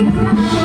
น้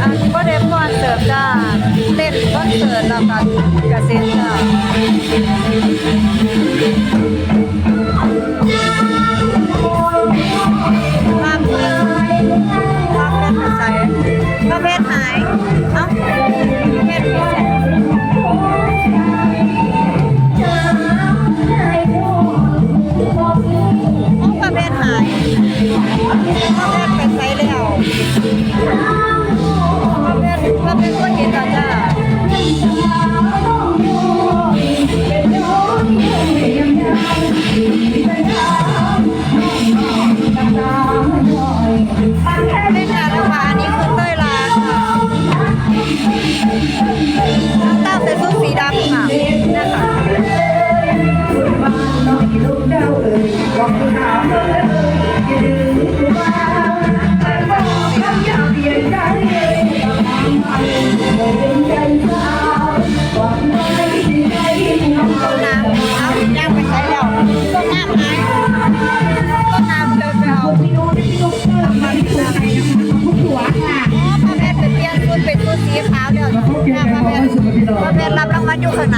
อันก็เดมอนเสิร์ฟจ้าเต้นก็เสิร์ฟแล้วกันกระเซ็นจ้า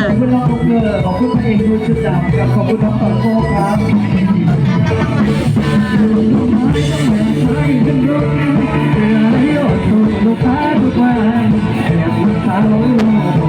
ขอบคุณน้องเกอร์ขอบคุณพระเอกดูชุดดำขอบคุณน้องตังโก้ครับลูกค้าทุกวันแต่ลูกค้าเรา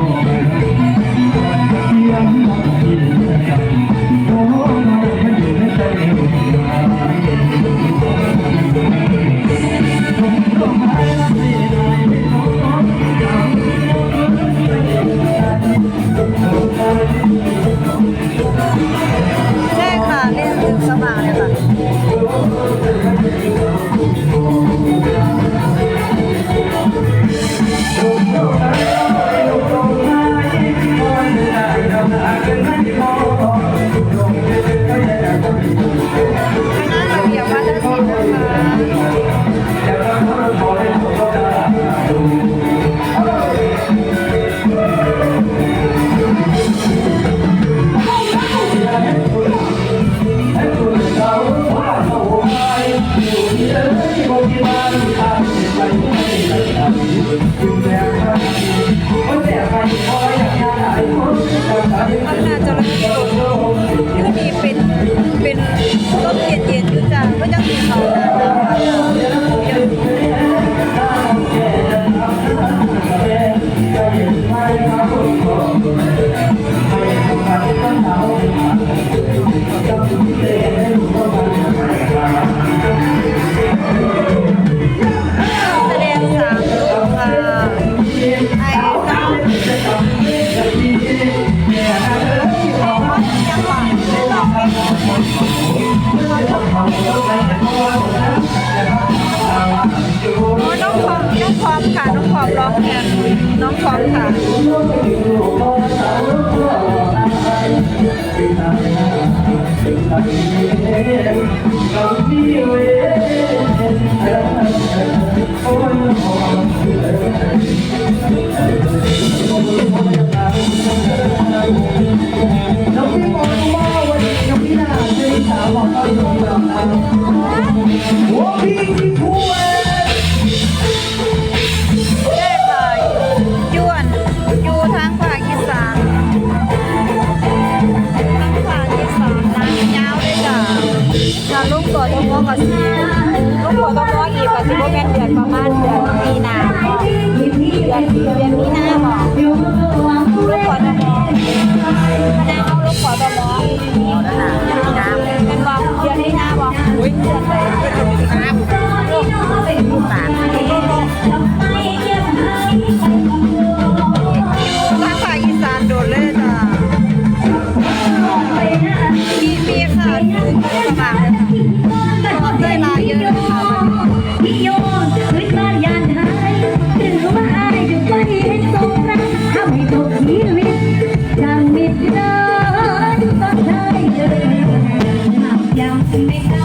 make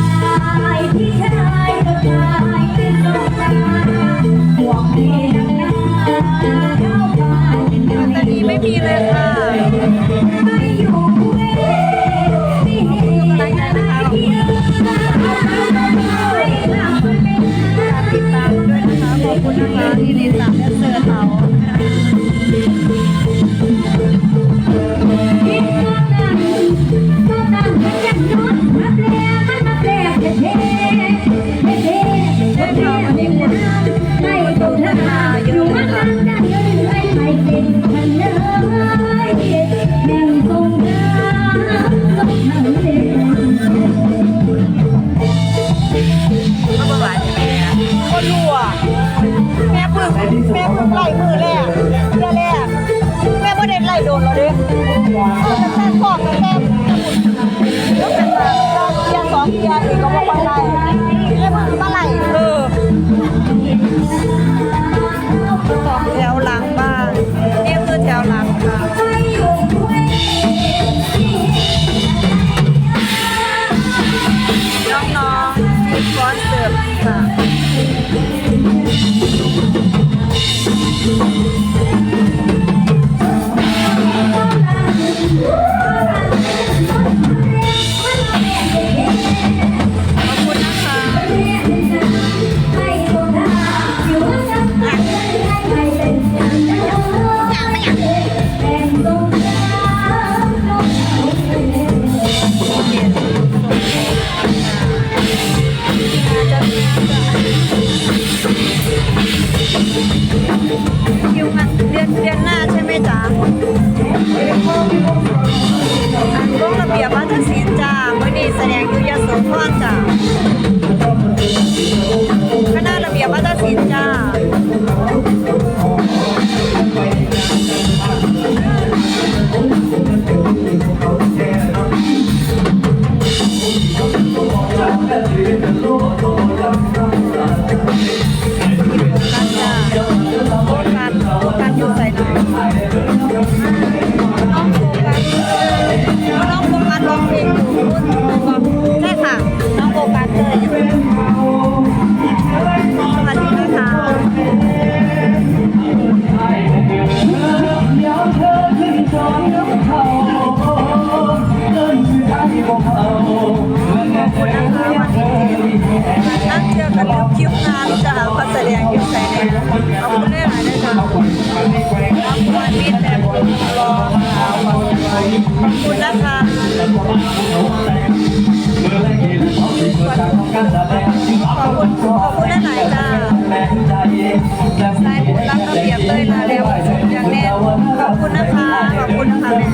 ขอบคุณนะคะขอบคุณขอบคุณหลายจ้าสายผู้รับระเบียบเลยมาแล้วอย่างแน่ขอบคุณนะคะขอบคุณนะคะแม่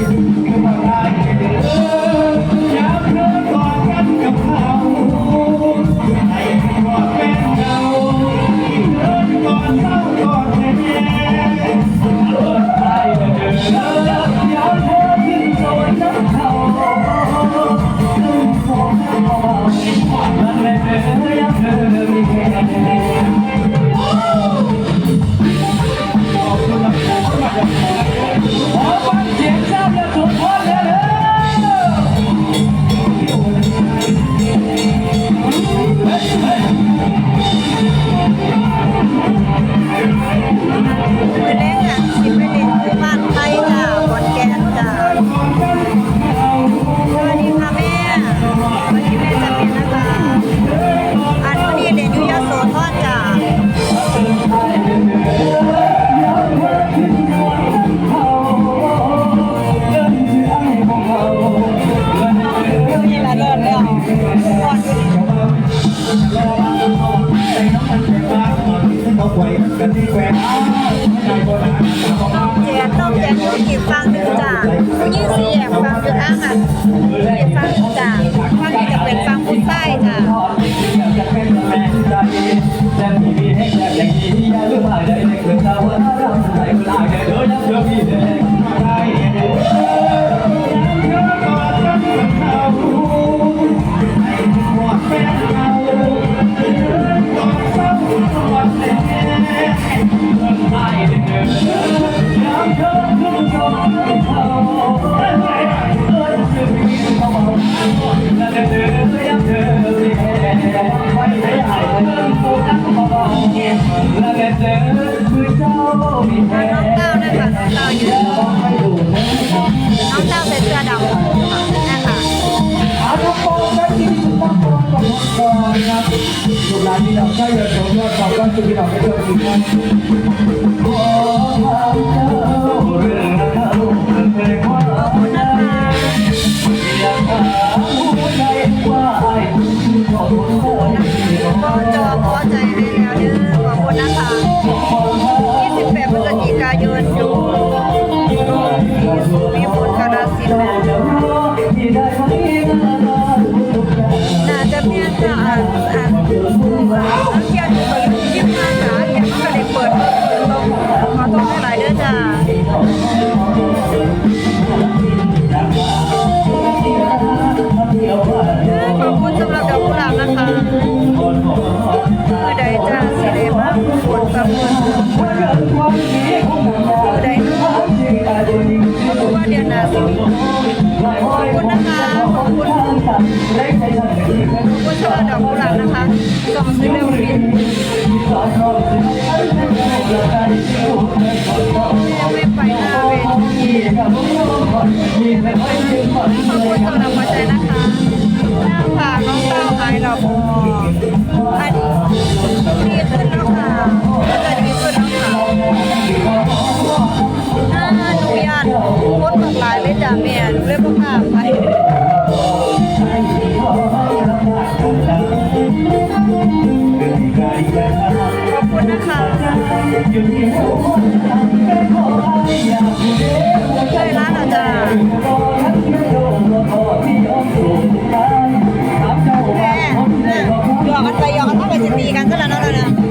ก็นะครับลูกหลานที่เราใชมยอดความรสขอบคุณที่เราได้เจอกันขอพระเจาอ รับหัวใจนะคะหน้าผากน้องเต้าหายดอกบัวอันนี้ดีขึ้นแล้วค่ะก็จะดีขึ้นแล้วค่ะหน้าหนูยันโคตรหลากหลายเลยจ้ะแม่หนูเลยประกล้าศไปขอบคุณนะคะ ยอกกันมาไ